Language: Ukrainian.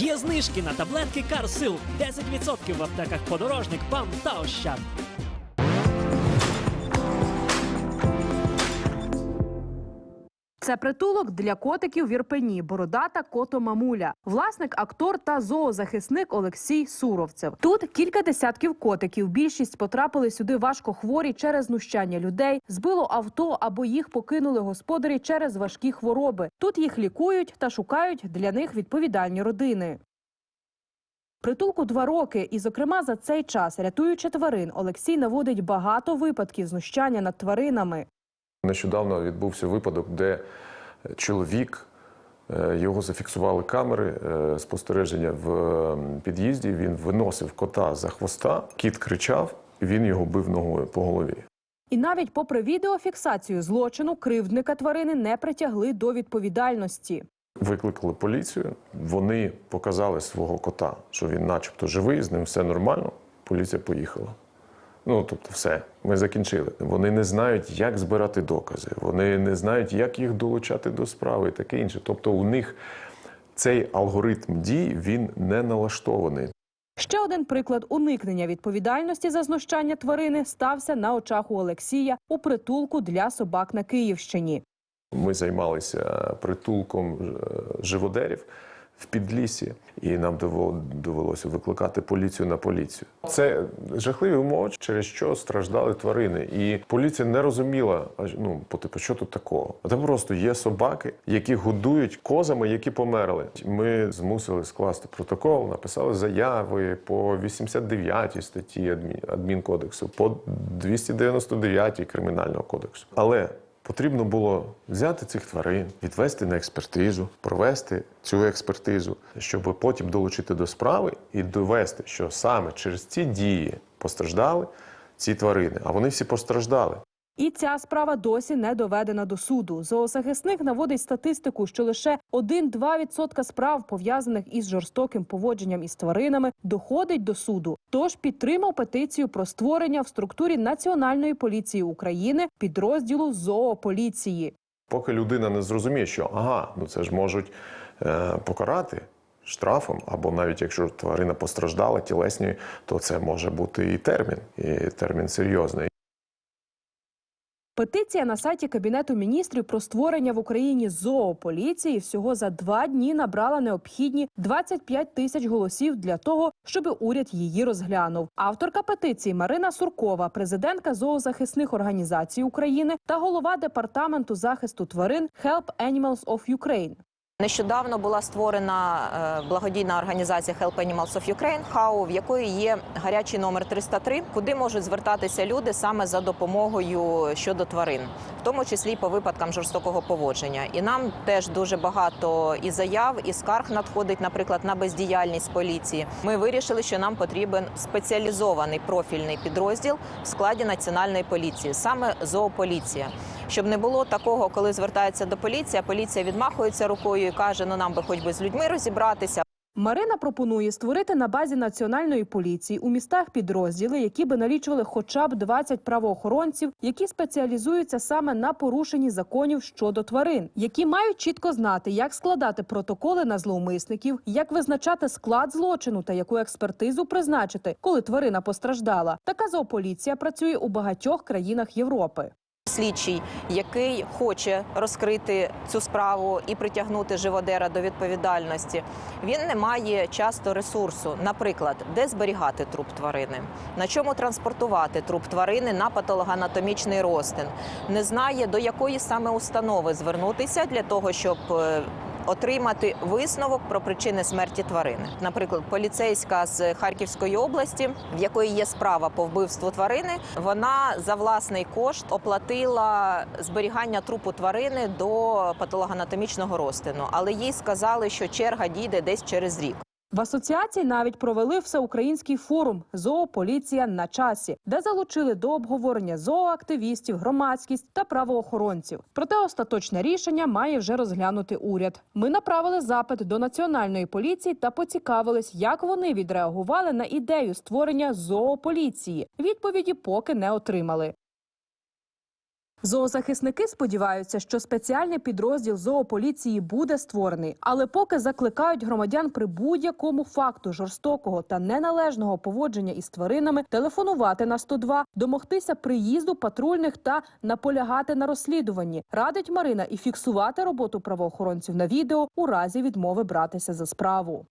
Є знижки на таблетки Карсил 10% в аптеках подорожник, ПАМ та Ощад. Це притулок для котиків в Ірпені, бородата кото мамуля. Власник, актор та зоозахисник Олексій Суровцев. Тут кілька десятків котиків. Більшість потрапили сюди важко хворі через знущання людей, збило авто або їх покинули господарі через важкі хвороби. Тут їх лікують та шукають для них відповідальні родини. Притулку два роки, і, зокрема, за цей час, рятуючи тварин, Олексій наводить багато випадків знущання над тваринами. Нещодавно відбувся випадок, де чоловік е, його зафіксували камери е, спостереження в е, під'їзді. Він виносив кота за хвоста, кіт кричав, він його бив ногою по голові. І навіть попри відеофіксацію злочину, кривдника тварини не притягли до відповідальності. Викликали поліцію. Вони показали свого кота, що він, начебто, живий, з ним все нормально. Поліція поїхала. Ну, тобто, все, ми закінчили. Вони не знають, як збирати докази, вони не знають, як їх долучати до справи і таке інше. Тобто, у них цей алгоритм дій він не налаштований. Ще один приклад уникнення відповідальності за знущання тварини стався на очах у Олексія у притулку для собак на Київщині. Ми займалися притулком е, живодерів в підлісі, і нам довелося викликати поліцію на поліцію. Це жахливі умови, через що страждали тварини. І поліція не розуміла, ну, по типу, що тут такого. Там просто є собаки, які годують козами, які померли. Ми змусили скласти протокол, написали заяви по 89 статті адмі- адмінкодексу, по 299 кримінального кодексу. Але Потрібно було взяти цих тварин, відвести на експертизу, провести цю експертизу, щоб потім долучити до справи і довести, що саме через ці дії постраждали ці тварини, а вони всі постраждали. І ця справа досі не доведена до суду. Зоозахисник наводить статистику, що лише 1-2% справ, пов'язаних із жорстоким поводженням із тваринами, доходить до суду. Тож підтримав петицію про створення в структурі Національної поліції України підрозділу зоополіції. Поки людина не зрозуміє, що ага, ну це ж можуть е, покарати штрафом, або навіть якщо тварина постраждала тілесною, то це може бути і термін, і термін серйозний. Петиція на сайті Кабінету міністрів про створення в Україні зоополіції всього за два дні набрала необхідні 25 тисяч голосів для того, щоб уряд її розглянув. Авторка петиції Марина Суркова, президентка зоозахисних організацій України та голова департаменту захисту тварин Help Animals of Ukraine. Нещодавно була створена е, благодійна організація Help Animals of Ukraine ХАУ, в якої є гарячий номер 303, куди можуть звертатися люди саме за допомогою щодо тварин, в тому числі по випадкам жорстокого поводження. І нам теж дуже багато і заяв, і скарг надходить, наприклад, на бездіяльність поліції. Ми вирішили, що нам потрібен спеціалізований профільний підрозділ в складі національної поліції, саме зоополіція. Щоб не було такого, коли звертається до поліції, а поліція відмахується рукою і каже: ну нам би хоч би з людьми розібратися. Марина пропонує створити на базі національної поліції у містах підрозділи, які би налічували хоча б 20 правоохоронців, які спеціалізуються саме на порушенні законів щодо тварин, які мають чітко знати, як складати протоколи на зловмисників, як визначати склад злочину та яку експертизу призначити, коли тварина постраждала. Така зоополіція працює у багатьох країнах Європи. Слідчий, який хоче розкрити цю справу і притягнути живодера до відповідальності, він не має часто ресурсу, наприклад, де зберігати труп тварини, на чому транспортувати труп тварини на патологоанатомічний розтин, не знає до якої саме установи звернутися для того, щоб е, отримати висновок про причини смерті тварини. Наприклад, поліцейська з Харківської області, в якої є справа по вбивству тварини, вона за власний кошт оплатила зберігання трупу тварини до патологоанатомічного розтину, але їй сказали, що черга дійде десь через рік. В асоціації навіть провели всеукраїнський форум Зоополіція на часі, де залучили до обговорення зооактивістів, громадськість та правоохоронців. Проте остаточне рішення має вже розглянути уряд. Ми направили запит до національної поліції та поцікавились, як вони відреагували на ідею створення зоополіції. Відповіді поки не отримали. Зоозахисники сподіваються, що спеціальний підрозділ зоополіції буде створений, але поки закликають громадян при будь-якому факту жорстокого та неналежного поводження із тваринами телефонувати на 102, домогтися приїзду патрульних та наполягати на розслідуванні. Радить Марина і фіксувати роботу правоохоронців на відео у разі відмови братися за справу.